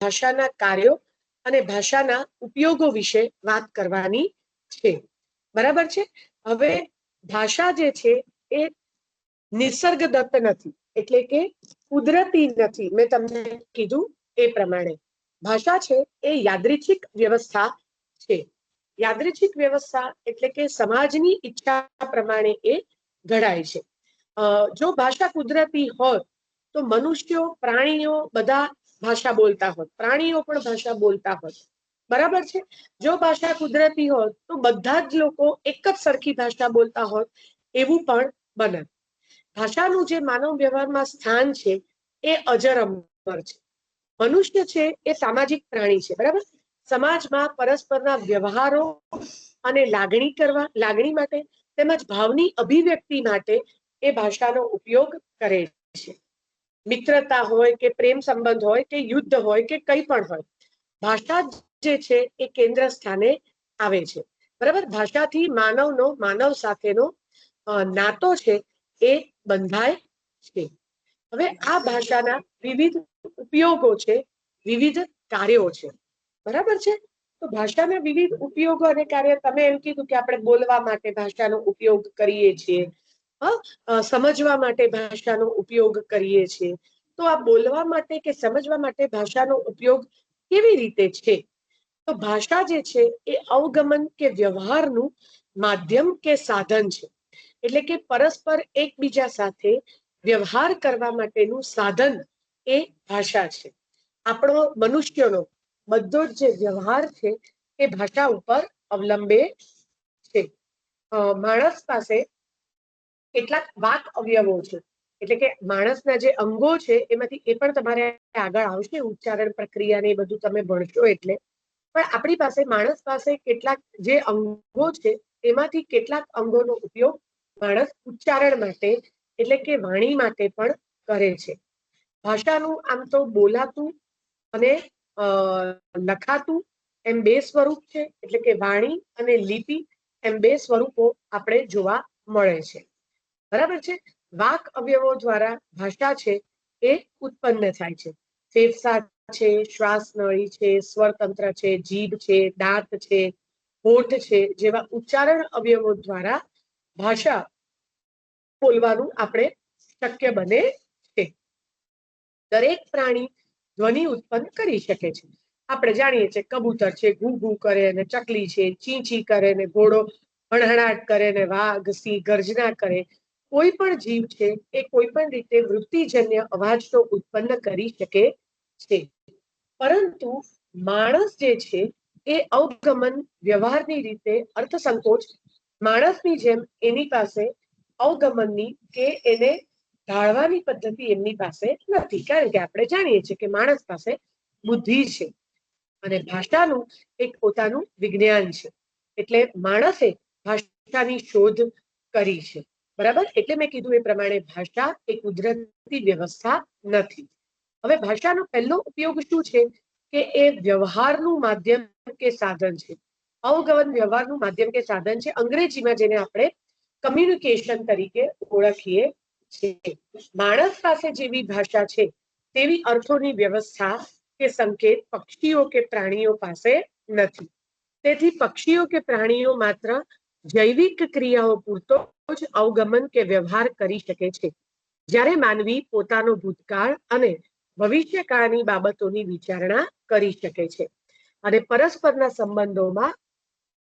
ભાષાના કાર્યો અને ભાષાના ઉપયોગો વિશે વાત કરવાની છે. બરાબર છે? હવે ભાષા જે છે એ નિસર્ગદત્ત નથી, એટલે કે કુદરતી નથી. મેં તમને કીધું એ પ્રમાણે. ભાષા છે એ યાદૃચ્છિક વ્યવસ્થા છે. યાદૃચ્છિક વ્યવસ્થા એટલે કે સમાજની ઈચ્છા પ્રમાણે એ ઘડાય છે. જો ભાષા કુદરતી હોય તો મનુષ્યો, પ્રાણીઓ બધા ભાષા બોલતા હોત, પ્રાણીઓ પણ ભાષા બોલતા હોત. બરાબર છે? જો ભાષા કુદરતી હોત, તો બધા જ લોકો એક જ સરખી ભાષા બોલતા હોત, એવું પણ બને. ભાષાનું જે માનવ વ્યવહારમાં સ્થાન છે, એ અજર અમર છે. મનુષ્ય છે, એ સામાજિક પ્રાણી છે, બરાબર? સમાજમાં પરસ્પરના વ્યવહારો અને લાગણી કરવા, લાગણી માટે તેમજ ભાવની અભિવ્યક્તિ માટે એ ભાષાનો ઉપયોગ કરે છે. મિત્રતા હોય કે પ્રેમ સંબંધ હોય કે યુદ્ધ હોય કે કંઈ પણ હોય, ભાષા જે છે એ કેન્દ્ર સ્થાને આવે છે. બરાબર? ભાષાથી માનવનો, માનવ સાથેનો નાતો છે એ બંધાય છે. હવે આ ભાષાના વિવિધ ઉપયોગો છે, વિવિધ કાર્યો છે. બરાબર છે? તો ભાષાના વિવિધ ઉપયોગો અને કાર્ય તમે એમ કીધું કે આપણે બોલવા માટે ભાષાનો ઉપયોગ કરીએ છીએ. સમજવા માટે ભાષાનો ઉપયોગ કરીએ છીએ. તો આ બોલવા માટે કે સમજવા માટે ભાષાનો ઉપયોગ કેવી રીતે છે? તો ભાષા જે છે એ અવગમન કે વ્યવહારનું માધ્યમ કે સાધન છે. એટલે કે પરસ્પર એકબીજા સાથે વ્યવહાર કરવા માટેનું સાધન એ ભાષા છે. આપણો મનુષ્યનો બધો જ જે વ્યવહાર છે એ ભાષા ઉપર અવલંબે છે. માણસ પાસે કેટલાક વાક અવયવો છે. એટલે કે માણસના જે અંગો છે, એમાંથી એ પણ તમારે આગળ આવશે, ઉચ્ચારણ પ્રક્રિયા ને એ બધું તમે ભણશો એટલે. પણ આપણી પાસે માણસ પાસે કેટલાક જે અંગો છે, એમાંથી કેટલાક અંગોનો ઉપયોગ માણસ ઉચ્ચારણ માટે, એટલે કે વાણી માટે પણ કરે છે. ભાષાનું આમ તો બોલાતું અને લખાતું એમ બે સ્વરૂપ છે, એટલે કે વાણી અને લિપિ એમ બે સ્વરૂપો આપણે જોવા મળે છે. બરાબર છે? વાક અવયવો દ્વારા ભાષા છે એ ઉત્પન્ન થાય છે. ફેફસા છે શ્વાસ છે, સ્વરતંત્ર છે, જીભ છે, દાંત છે, હોઠ છે, જેવા ઉચ્ચારણ અવયવો દ્વારા ભાષા બોલવાનું આપણે શક્ય બને છે. દરેક પ્રાણી ધ્વનિ ઉત્પન્ન કરી શકે છે. આપણે જાણીએ છીએ કબૂતર છે ઘૂ ઘૂ કરે ને ચકલી છે ચી ચી કરે ને ઘોડો, હણહણાટ કરે ને વાઘ, સિંહ ગર્જના કરે. કોઈ પણ જીવ છે એ કોઈ પણ રીતે વૃત્તિજન્ય અવાજ તો ઉત્પન્ન કરી શકે છે. પરંતુ માણસ જે છે એ અવગમન, વ્યવહારની રીતે અર્થસંકોચ, માણસની જેમ એની પાસે અવગમનની કે એને ઢાળવાની પદ્ધતિ એમની પાસે નથી. કારણ કે આપણે જાણીએ છીએ કે માણસ પાસે બુદ્ધિ છે અને ભાષાનું એક પોતાનું વિજ્ઞાન છે. એટલે માણસે ભાષાની શોધ કરી છે. બરાબર? એટલે મેં કીધું એ પ્રમાણે ભાષા એ કુદરતી વ્યવસ્થા નથી. હવે ભાષાનો પહેલો ઉપયોગ શું છે? કે એ વ્યવહારનું માધ્યમ કે સાધન છે. અવગમન વ્યવહારનું માધ્યમ કે સાધન છે. અંગ્રેજીમાં જેને આપણે કમ્યુનિકેશન તરીકે ઓળખીએ છીએ. માણસ પાસે જેવી ભાષા છે, તેવી અર્થોની વ્યવસ્થા કે સંકેત પક્ષીઓ કે પ્રાણીઓ પાસે નથી. તેથી પક્ષીઓ કે પ્રાણીઓ માત્ર જૈવિક ક્રિયાઓ પૂરતો જ અવગમન કે વ્યવહાર કરી શકે છે. જ્યારે માનવી પોતાનો ભૂતકાળ અને ભવિષ્યકાળની બાબતોની વિચારણા કરી શકે છે અને પરસ્પરના સંબંધોમાં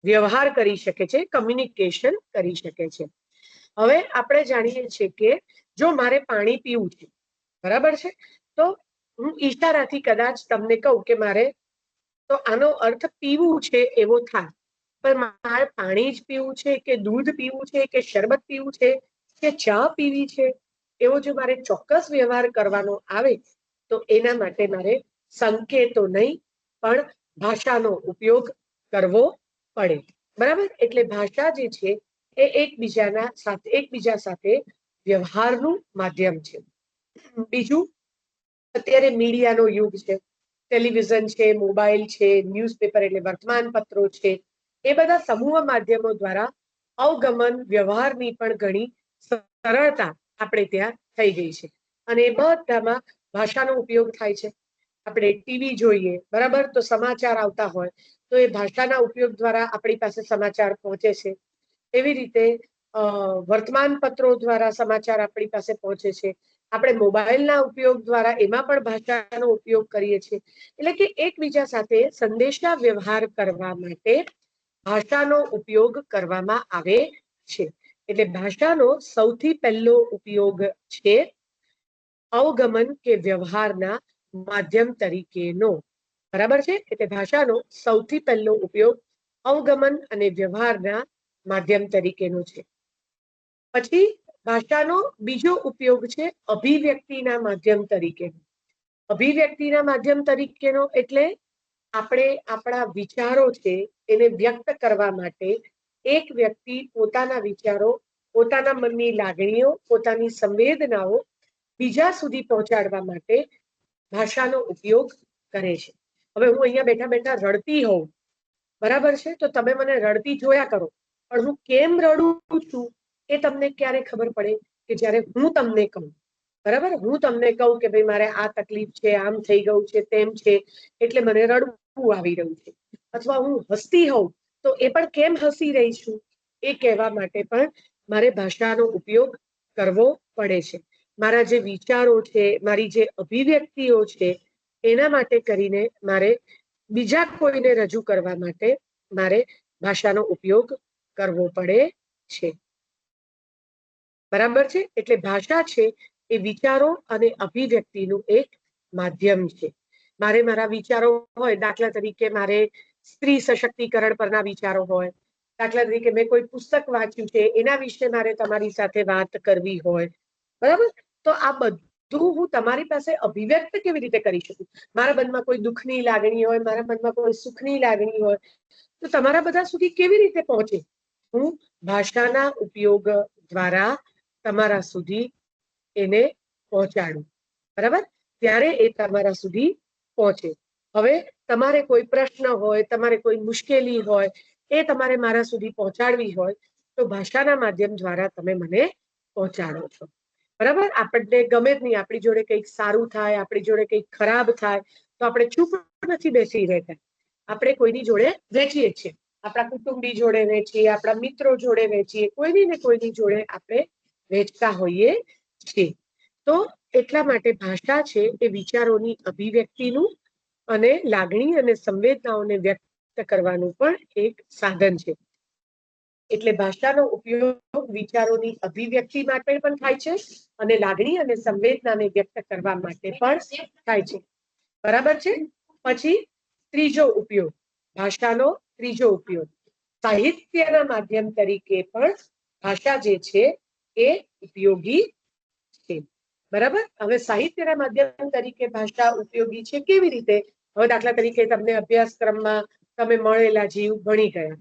વ્યવહાર કરી શકે છે કમ્યુનિકેશન કરી શકે છે. હવે આપણે જાણીએ છીએ કે જો મારે પાણી પીવું છે, બરાબર છે? તો હું ઈશારાથી કદાચ તમને કહું કે મારે, તો આનો અર્થ પીવું છે એવો થાય. પણ મારે પાણી જ પીવું છે કે દૂધ પીવું છે કે શરબત પીવું છે કે ચા પીવી છે? એવો જો મારે ચોક્કસ વ્યવહાર કરવાનો આવે, તો એના માટે મારે સંકેતો નહીં, પણ ભાષાનો ઉપયોગ કરવો પડે. બરાબર? એટલે ભાષા જે છે, એ એકબીજાના સાથે, એકબીજા સાથે વ્યવહારનું માધ્યમ છે. બીજું, અત્યારે મીડિયાનો યુગ છે. ટેલિવિઝન છે, મોબાઈલ છે, ન્યૂઝપેપર એટલે વર્તમાન પત્રો છે. એ બધા સમૂહ માધ્યમો દ્વારા અવગમન, વ્યવહારની પણ ઘણી સરળતા આપણે ત્યાં થઈ ગઈ છે. અને એ બધામાં ભાષાનો ઉપયોગ થાય છે. આપણે ટીવી જોઈએ, બરાબર? તો સમાચાર આવતા હોય, તો એ ભાષાના ઉપયોગ દ્વારા આપણી પાસે સમાચાર પહોંચે છે. એવી રીતે વર્તમાન પત્રો દ્વારા સમાચાર આપણી પાસે પહોંચે છે. આપણે મોબાઈલના ઉપયોગ દ્વારા એમાં પણ ભાષાનો ઉપયોગ કરીએ છીએ. એટલે કે એકબીજા સાથે સંદેશા વ્યવહાર કરવા માટે ભાષાનો ઉપયોગ કરવામાં આવે છે. એટલે ભાષાનો સૌથી પહેલો ઉપયોગ છે અવગમન કે વ્યવહારના માધ્યમ તરીકેનો. બરાબર છે? એટલે ભાષાનો સૌથી પહેલો ઉપયોગ અવગમન અને વ્યવહારના માધ્યમ તરીકેનો છે. પછી ભાષાનો બીજો ઉપયોગ છે અભિવ્યક્તિના માધ્યમ તરીકેનો. અભિવ્યક્તિના માધ્યમ તરીકેનો એટલે આપણે આપણા વિચારો છે એને વ્યક્ત કરવા માટે એક વ્યક્તિ પોતાના વિચારો, પોતાના મનની લાગણીઓ, પોતાની સંવેદનાઓ બીજા સુધી પહોંચાડવા માટે ભાષાનો ઉપયોગ કરે છે. હવે હું અહીંયા બેઠા બેઠા રડતી હોઉં, બરાબર છે? તો તમે મને રડતી જોયા કરો. પણ હું કેમ રડું છું એ તમને ક્યારે ખબર પડે કે જ્યારે હું તમને કહું. બરાબર? હું તમને કહું કે ભાઈ, મારે આ તકલીફ છે, આમ થઈ ગયું છે, તેમ છે, એટલે મને રડવું આવી રહ્યું છે. અથવા હું હસતી હોઉં, તો એ પણ કેમ હસી રહી છું? એ કહેવા માટે પણ મારે ભાષાનો ઉપયોગ કરવો પડે છે. મારા જે વિચારો છે, મારી જે અભિવ્યક્તિઓ છે, એના માટે કરીને મારે બીજા કોઈને રજૂ કરવા માટે મારે ભાષાનો ઉપયોગ કરવો પડે છે. બરાબર છે? એટલે ભાષા છે એ વિચારો અને અભિવ્યક્તિનું એક માધ્યમ છે. મારે મારા વિચારો હોય, દાખલા તરીકે મારે સ્ત્રી સશક્તિકરણ પરના વિચારો હોય, દાખલા તરીકે મેં કોઈ પુસ્તક વાંચ્યું છે, એના વિશે મારે તમારી સાથે વાત કરવી હોય, બરાબર? તો આ બધું હું તમારી પાસે અભિવ્યક્ત કેવી રીતે કરી શકું? મારા મનમાં કોઈ દુઃખની લાગણી હોય, મારા મનમાં કોઈ સુખની લાગણી હોય, તો તમારા બધા સુધી કેવી રીતે પહોંચે? હું ભાષાના ઉપયોગ દ્વારા તમારા સુધી એને પહોંચાડું, બરાબર? ત્યારે એ તમારા સુધી પહોંચે. હવે તમારે કોઈ પ્રશ્ન હોય, તમારે કોઈ મુશ્કેલી હોય, એ તમારે મારા સુધી પહોંચાડવી હોય, તો ભાષાના માધ્યમ દ્વારા તમે મને પહોંચાડો છો. બરાબર? આપણને ગમે જ નહીં, આપણી જોડે કંઈક સારું થાય, આપણી જોડે કંઈક ખરાબ થાય, તો આપણે ચૂપ નથી બેસી રહેતા. આપણે કોઈની જોડે વેચીએ છીએ. આપણા કુટુંબી જોડે વેચીએ આપણા મિત્રો જોડે વેચીએ કોઈની ને કોઈની જોડે આપણે વેચતા હોઈએ છીએ. તો એટલા માટે ભાષા છે એ વિચારોની અભિવ્યક્તિનું અને લાગણી અને સંવેદનાઓને વ્યક્ત કરવાનું પણ એક સાધન છે. એટલે ભાષાનો ઉપયોગ વિચારોની અભિવ્યક્તિ માટે પણ થાય છે અને લાગણી અને સંવેદનાને વ્યક્ત કરવા માટે પણ થાય છે. બરાબર છે? પછી ત્રીજો ઉપયોગ, ભાષાનો ત્રીજો ઉપયોગ. સાહિત્યના માધ્યમ તરીકે પણ ભાષા જે છે એ ઉપયોગી બરાબર? હવે સાહિત્યના માધ્યમ તરીકે ભાષા ઉપયોગી છે કેવી રીતે? હવે દાખલા તરીકે તમને અભ્યાસક્રમમાં તમે મળેલા જીવ ભણી ગયા.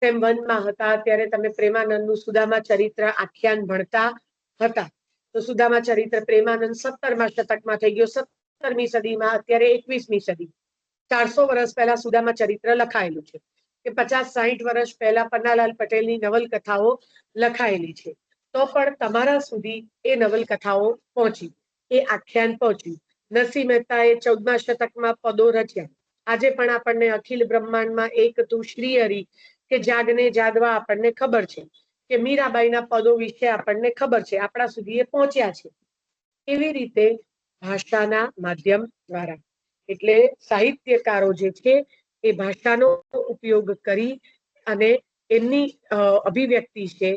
તેમ વનમાં હતા, ત્યારે તમે પ્રેમાનંદનું સુદામા ચરિત્ર આખ્યાન ભણતા હતા. તો સુદામા ચરિત્ર પ્રેમાનંદ સત્તરમા શતકમાં થઈ ગયો. સત્તરમી સદીમાં, અત્યારે એકવીસમી સદી. ચારસો વર્ષ પહેલા સુદામા ચરિત્ર લખાયેલું છે. કે પચાસ સાહીઠ વર્ષ પહેલા પન્નાલાલ પટેલની નવલકથાઓ લખાયેલી છે. તો પણ તમારા સુધી એ નવલકથાઓ પહોંચી, એ આખ્યાન પહોંચ્યું. નરસિંહ મહેતાએ ચૌદમા શતકમાં પદો રચ્યા. આજે પણ આપણને અખિલ બ્રહ્માંડમાં એક તું શ્રી હરિ કે જાગને જાદવા આપણને ખબર છે કે મીરાબાઈના પદો વિશે આપણને ખબર છે, આપણા સુધી એ પહોંચ્યા છે. એવી રીતે ભાષાના માધ્યમ દ્વારા. એટલે સાહિત્યકારો જે છે એ ભાષાનો ઉપયોગ કરી અને એમની અભિવ્યક્તિ છે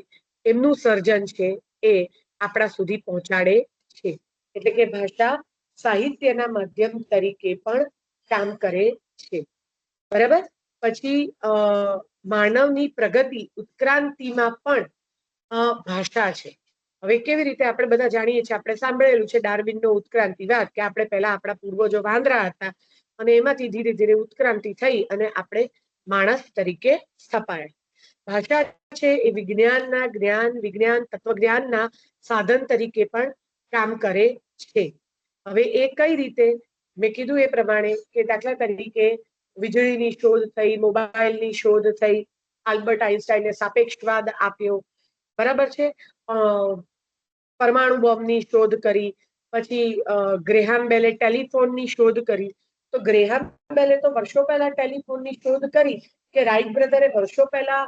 એમનું સર્જન છે એ આપણા સુધી પહોંચાડે છે. એટલે કે ભાષા સાહિત્યના માધ્યમ તરીકે પણ કામ કરે છે. બરાબર? પછી માનવની પ્રગતિ ઉત્ક્રાંતિમાં પણ ભાષા છે. હવે કેવી રીતે આપણે બધા જાણીએ છીએ? આપણે સાંભળેલું છે ડાર્વિનનો ઉત્ક્રાંતિવાદ કે આપણે પહેલા આપણા પૂર્વજો વાંદરા હતા અને એમાંથી ધીરે ધીરે ઉત્ક્રાંતિ થઈ અને આપણે માણસ તરીકે સ્થપાયા. ભાષા છે એ વિજ્ઞાનના જ્ઞાન, વિજ્ઞાન, તત્વજ્ઞાનના સાધન તરીકે પણ કામ કરે છે. હવે એ કઈ રીતે? મેં કીધું એ પ્રમાણે કે દાખલા તરીકે વીજળીની શોધ થઈ, મોબાઈલની શોધ થઈ, આલ્બર્ટ આઇન્સ્ટાઈને સાપેક્ષવાદ આપ્યો. બરાબર છે? પરમાણુ બોમ્બની શોધ કરી, પછી ગ્રેહામ બેલે ટેલિફોનની શોધ કરી. તો ગ્રેહામ બેલે તો વર્ષો પહેલા ટેલિફોનની શોધ કરી કે રાઈટ બ્રધરે વર્ષો પહેલા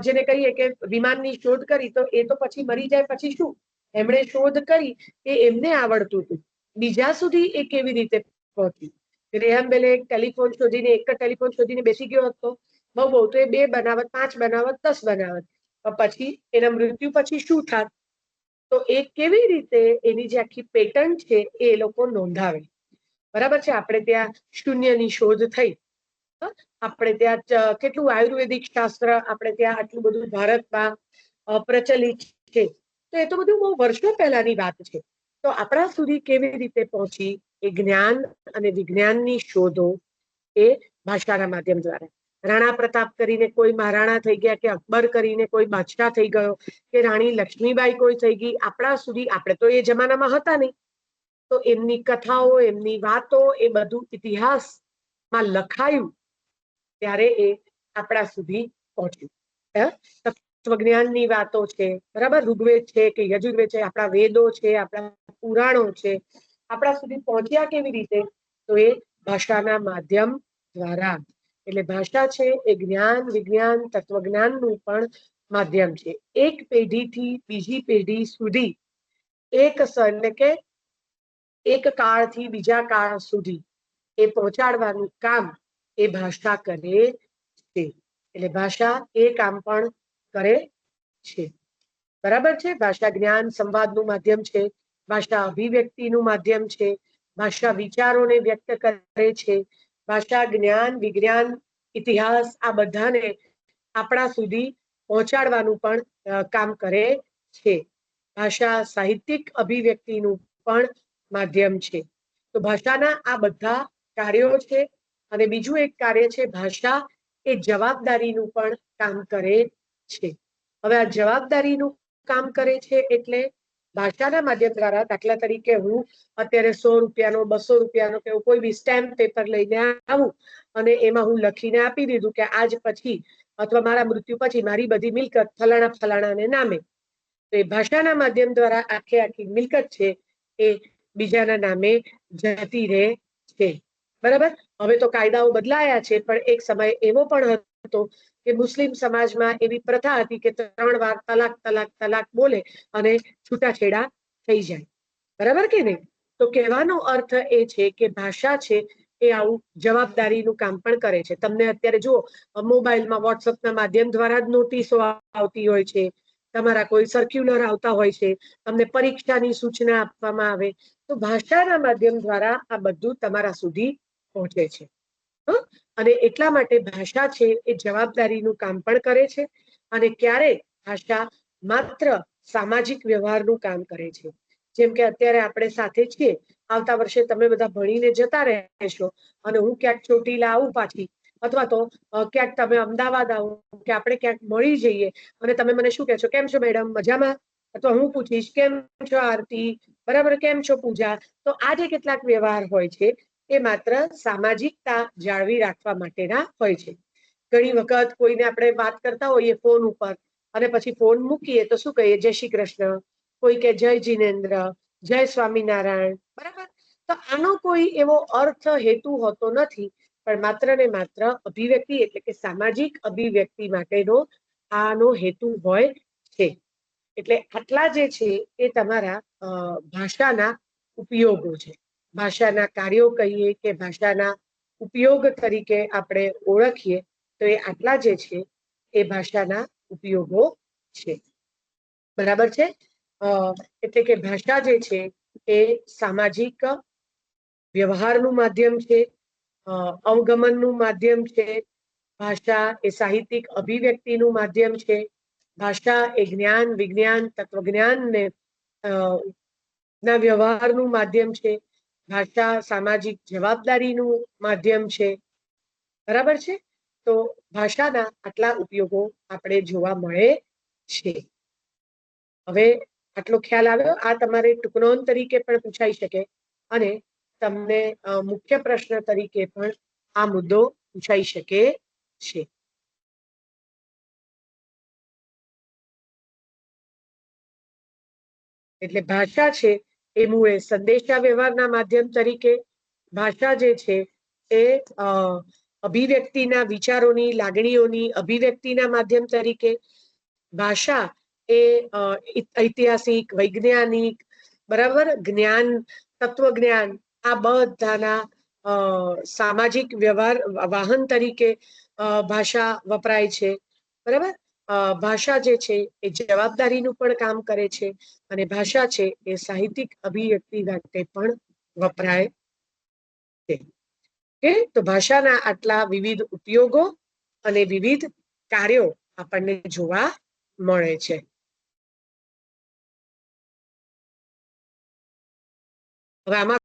જેને કહીએ કે વિમાનની શોધ કરી, તો એ તો પછી મરી જાય પછી શું? એમણે શોધ કરી એ એમને આવડતું હતું. બીજા સુધી એ કેવી રીતે પહોંચ્યું? રેહમ બેલે એક ટેલિફોન શોધીને, એક જ ટેલિફોન શોધીને બેસી ગયો હતો. બહુ બહુ, તો એ બે બનાવત, પાંચ બનાવત, દસ બનાવત. પણ પછી એના મૃત્યુ પછી શું થાત તો એ કેવી રીતે એની જે આખી પેટર્ન છે એ લોકો નોંધાવે. બરાબર છે? આપણે ત્યાં શૂન્યની શોધ થઈ? આપણે ત્યાં કેટલું આયુર્વેદિક શાસ્ત્ર, આપણે ત્યાં આટલું બધું ભારતમાં પ્રચલિત છે. તો એ તો બધું બહુ વર્ષો પહેલાની વાત છે. તો આપણા સુધી કેવી રીતે પહોંચી એ જ્ઞાન અને વિજ્ઞાનની શોધો એ ભાષાના માધ્યમ દ્વારા. રાણા પ્રતાપ કરીને કોઈ મહારાણા થઈ ગયા કે અકબર કરીને કોઈ બાદશાહ થઈ ગયો કે રાણી લક્ષ્મીબાઈ કોઈ થઈ ગઈ, આપણા સુધી આપણે તો એ જમાનામાં હતા નહીં. તો એમની કથાઓ, એમની વાતો, એ બધું ઇતિહાસમાં લખાયું ત્યારે એ આપણા સુધી પહોંચ્યું? તત્વજ્ઞાનની વાતો છે, બરાબર? ઋગ્વેદ છે કે યજુર્વેદ છે, આપણા વેદો છે, આપણા પુરાણો છે. આપણા સુધી પહોંચ્યા કેવી રીતે? તો એ ભાષાના માધ્યમ દ્વારા. એટલે ભાષા છે એ જ્ઞાન, વિજ્ઞાન, તત્વજ્ઞાનનું પણ માધ્યમ છે. એક પેઢીથી બીજી પેઢી સુધી, એક એટલે કે એક કાળથી બીજા કાળ સુધી એ પહોંચાડવાનું કામ એ ભાષા કરે છે. એટલે ભાષા એ કામ પણ કરે છે. બરાબર છે? ભાષા જ્ઞાન સંવાદનું માધ્યમ છે. ભાષા અભિવ્યક્તિનું માધ્યમ છે. ભાષા વિચારોને વ્યક્ત કરે છે. ભાષા જ્ઞાન, વિજ્ઞાન, ઇતિહાસ આ બધાને આપણા સુધી પહોંચાડવાનું પણ કામ કરે છે. ભાષા સાહિત્યિક અભિવ્યક્તિનું પણ માધ્યમ છે. તો ભાષાના આ બધા કાર્યો છે અને બીજું એક કાર્ય છે, ભાષા એ જવાબદારીનું પણ કામ કરે છે. હવે આ જવાબદારીનું કામ કરે છે એટલે ભાષાના માધ્યમ દ્વારા દાખલા તરીકે હું અત્યારે સો રૂપિયાનો, બસો રૂપિયાનો કે કોઈ બી સ્ટેમ્પ પેપર લઈને આવું અને એમાં હું લખીને આપી દીધું કે આજ પછી અથવા મારા મૃત્યુ પછી મારી બધી મિલકત ફલાણા ફલાણાને નામે. તો એ ભાષાના માધ્યમ દ્વારા આખે આખી મિલકત છે એ બીજાના નામે જતી રહે છે. બરાબર? હવે તો કાયદાઓ બદલાયા છે, પણ એક સમય એવો પણ હતો કે મુસ્લિમ સમાજમાં એવી પ્રથા હતી કે ત્રણ વાર તલાક તલાક તલાક બોલે અને છૂટાછેડા થઈ જાય. બરાબર કે નહીં? તો કહેવાનો અર્થ એ છે કે ભાષા છે એ આવું જવાબદારીનું કામ પણ કરે છે. તમને અત્યારે જુઓ, મોબાઈલમાં વોટ્સઅપના માધ્યમ દ્વારા જ નોટિસો આવતી હોય છે, તમારા કોઈ સર્ક્યુલર આવતા હોય છે, તમને પરીક્ષાની સૂચના આપવામાં આવે. તો ભાષાના માધ્યમ દ્વારા આ બધું તમારા સુધી પહોંચે છે? અને એટલા માટે ભાષા છે એ જવાબદારીનું કામ પણ કરે છે અને ક્યારેક ભાષા માત્ર સામાજિક વ્યવહારનું કામ કરે છે. જેમ કે અત્યારે આપણે સાથે છીએ, આવતા વર્ષે તમે બધા ભણીને જતા રહેશો અને હું ક્યાંક ચોટીલા આવું પાછી અથવા તો ક્યાંક તમે અમદાવાદ આવો કે આપણે ક્યાંક મળી જઈએ અને તમે મને શું કહેશો કેમ છો મેડમ? મજામાં? અથવા હું પૂછીશ, કેમ છો આરતી? બરાબર, કેમ છો પૂજા? તો આ જે કેટલાક વ્યવહાર હોય છે એ માત્ર સામાજિકતા જાળવી રાખવા માટેના હોય છે. ઘણી વખત કોઈને આપણે વાત કરતા હોઈએ ફોન ઉપર અને પછી ફોન મૂકીએ તો શું કહીએ? જય શ્રી કૃષ્ણ, કોઈ કે જય જીનેન્દ્ર, જય સ્વામિનારાયણ, બરાબર? તો આનો કોઈ એવો અર્થ હેતુ હોતો નથી, પણ માત્ર ને માત્ર અભિવ્યક્તિ એટલે કે સામાજિક અભિવ્યક્તિ માટેનો આનો હેતુ હોય છે. એટલે આટલા જે છે એ તમારા ભાષાના ઉપયોગો છે. ભાષાના કાર્યો કહીએ કે ભાષાના ઉપયોગ તરીકે આપણે ઓળખીએ, તો એ આટલા જે છે, એ ભાષાના ઉપયોગો છે. બરાબર છે? એટલે કે ભાષા જે છે, એ સામાજિક વ્યવહારનું માધ્યમ છે અવગમનનું માધ્યમ છે, ભાષા એ સાહિત્યિક અભિવ્યક્તિનું માધ્યમ છે, ભાષા એ જ્ઞાન, વિજ્ઞાન, તત્વજ્ઞાનને ના વ્યવહારનું માધ્યમ છે ભાષા સામાજિક જવાબદારીનું માધ્યમ છે. બરાબર છે? તો ભાષાના આટલા ઉપયોગો આપણે જોવા મળે છે. હવે આટલો ખ્યાલ આવ્યો. આ તમારે ટૂંકનોંધ તરીકે પણ પૂછાઈ શકે અને તમને મુખ્ય પ્રશ્ન તરીકે પણ આ મુદ્દો પૂછાઈ શકે છે. એટલે ભાષા છે એ મૂળે સંદેશા વ્યવહારના માધ્યમ તરીકે ભાષા જે છે એ અભિવ્યક્તિના વિચારોની, લાગણીઓની અભિવ્યક્તિના માધ્યમ તરીકે ભાષા એ ઐતિહાસિક, વૈજ્ઞાનિક, બરાબર? જ્ઞાન, તત્વજ્ઞાન આ બધાના સામાજિક વ્યવહાર, વાહન તરીકે ભાષા વપરાય છે. બરાબર? ભાષા જે છે એ જવાબદારીનું પણ કામ કરે છે અને ભાષા છે એ સાહિત્યિક અભિવ્યક્તિ માટે પણ વપરાય છે. તો ભાષાના આટલા વિવિધ ઉપયોગો અને વિવિધ કાર્યો આપણને જોવા મળે છે. હવે આમાં